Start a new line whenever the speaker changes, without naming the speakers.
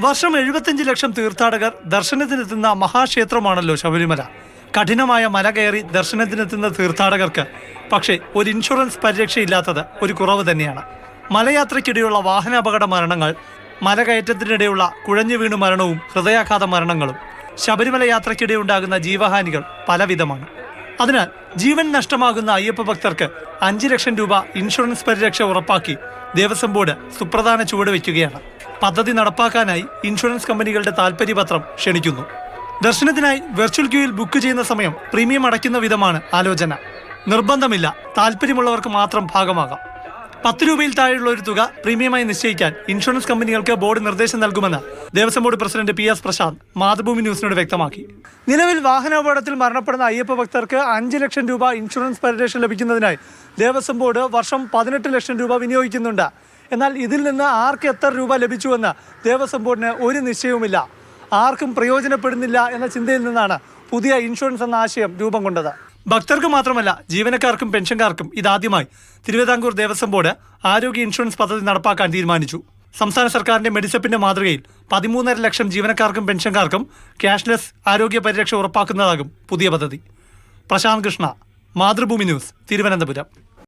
വർഷം എഴുപത്തിയഞ്ച് ലക്ഷം തീർത്ഥാടകർ ദർശനത്തിനെത്തുന്ന മഹാക്ഷേത്രമാണല്ലോ ശബരിമല. കഠിനമായ മല കയറി ദർശനത്തിനെത്തുന്ന തീർത്ഥാടകർക്ക് പക്ഷേ ഒരു ഇൻഷുറൻസ് പരിരക്ഷയില്ലാത്തത് ഒരു കുറവ് തന്നെയാണ്. മലയാത്രയ്ക്കിടെയുള്ള വാഹനാപകട മരണങ്ങൾ മലകയറ്റത്തിനിടെയുള്ള കുഴഞ്ഞു വീണു മരണവും ഹൃദയാഘാത മരണങ്ങളും ശബരിമല യാത്രയ്ക്കിടെ ഉണ്ടാകുന്ന ജീവഹാനികൾ പലവിധമാണ്. അതിനാൽ ജീവൻ നഷ്ടമാകുന്ന അയ്യപ്പ ഭക്തർക്ക് അഞ്ച് ലക്ഷം രൂപ ഇൻഷുറൻസ് പരിരക്ഷ ഉറപ്പാക്കി ദേവസ്വം ബോർഡ് സുപ്രധാന ചുവട് വയ്ക്കുകയാണ്. പദ്ധതി നടപ്പാക്കാനായി ഇൻഷുറൻസ് കമ്പനികളുടെ താൽപര്യപത്രം ക്ഷണിക്കുന്നു. ദർശനത്തിനായി വെർച്വൽ ക്യൂയിൽ ബുക്ക് ചെയ്യുന്ന സമയം പ്രീമിയം അടയ്ക്കുന്ന വിധമാണ് ആലോചന. നിർബന്ധമില്ല താല്പര്യമുള്ളവർക്ക് മാത്രം ഭാഗമാകാം. പത്ത് രൂപയിൽ താഴെയുള്ള ഒരു തുക പ്രീമിയമായി നിശ്ചയിക്കാൻ ഇൻഷുറൻസ് കമ്പനികൾക്ക് ബോർഡ് നിർദ്ദേശം നൽകുമെന്ന് Devaswom board president P S Prasanth Mathrubhumi ന്യൂസിനോട് വ്യക്തമാക്കി. നിലവിൽ വാഹന അപകടത്തിൽ മരണപ്പെടുന്ന അയ്യപ്പ ഭക്തർക്ക് അഞ്ച് ലക്ഷം രൂപ ഇൻഷുറൻസ് പരിരക്ഷ ലഭിക്കുന്നതിനായി ദേവസ്വം ബോർഡ് വർഷം പതിനെട്ട് ലക്ഷം രൂപ വിനിയോഗിക്കുന്നുണ്ട്. എന്നാൽ ഇതിൽ നിന്ന് ആർക്ക് എത്ര രൂപ ലഭിച്ചുവെന്ന് ദേവസ്വം ബോർഡിന് ഒരു നിശ്ചയവുമില്ല. ആർക്കും പ്രയോജനപ്പെടുന്നില്ല എന്ന ചിന്തയിൽ നിന്നാണ് പുതിയ ഇൻഷുറൻസ് എന്ന ആശയം രൂപം കൊണ്ടത്. ഭക്തർക്ക് മാത്രമല്ല ജീവനക്കാർക്കും പെൻഷൻകാർക്കും ഇതാദ്യമായി തിരുവിതാംകൂർ ദേവസ്വം ബോർഡ് ആരോഗ്യ ഇൻഷുറൻസ് പദ്ധതി നടപ്പാക്കാൻ തീരുമാനിച്ചു. സംസ്ഥാന സർക്കാരിന്റെ മെഡിസപ്പിന്റെ മാതൃകയിൽ പതിമൂന്നര ലക്ഷം ജീവനക്കാർക്കും പെൻഷൻകാർക്കും ക്യാഷ്ലെസ് ആരോഗ്യ പരിരക്ഷ ഉറപ്പാക്കുന്നതാകും പുതിയ പദ്ധതി. പ്രശാന്ത് കൃഷ്ണ മാതൃഭൂമി ന്യൂസ് തിരുവനന്തപുരം.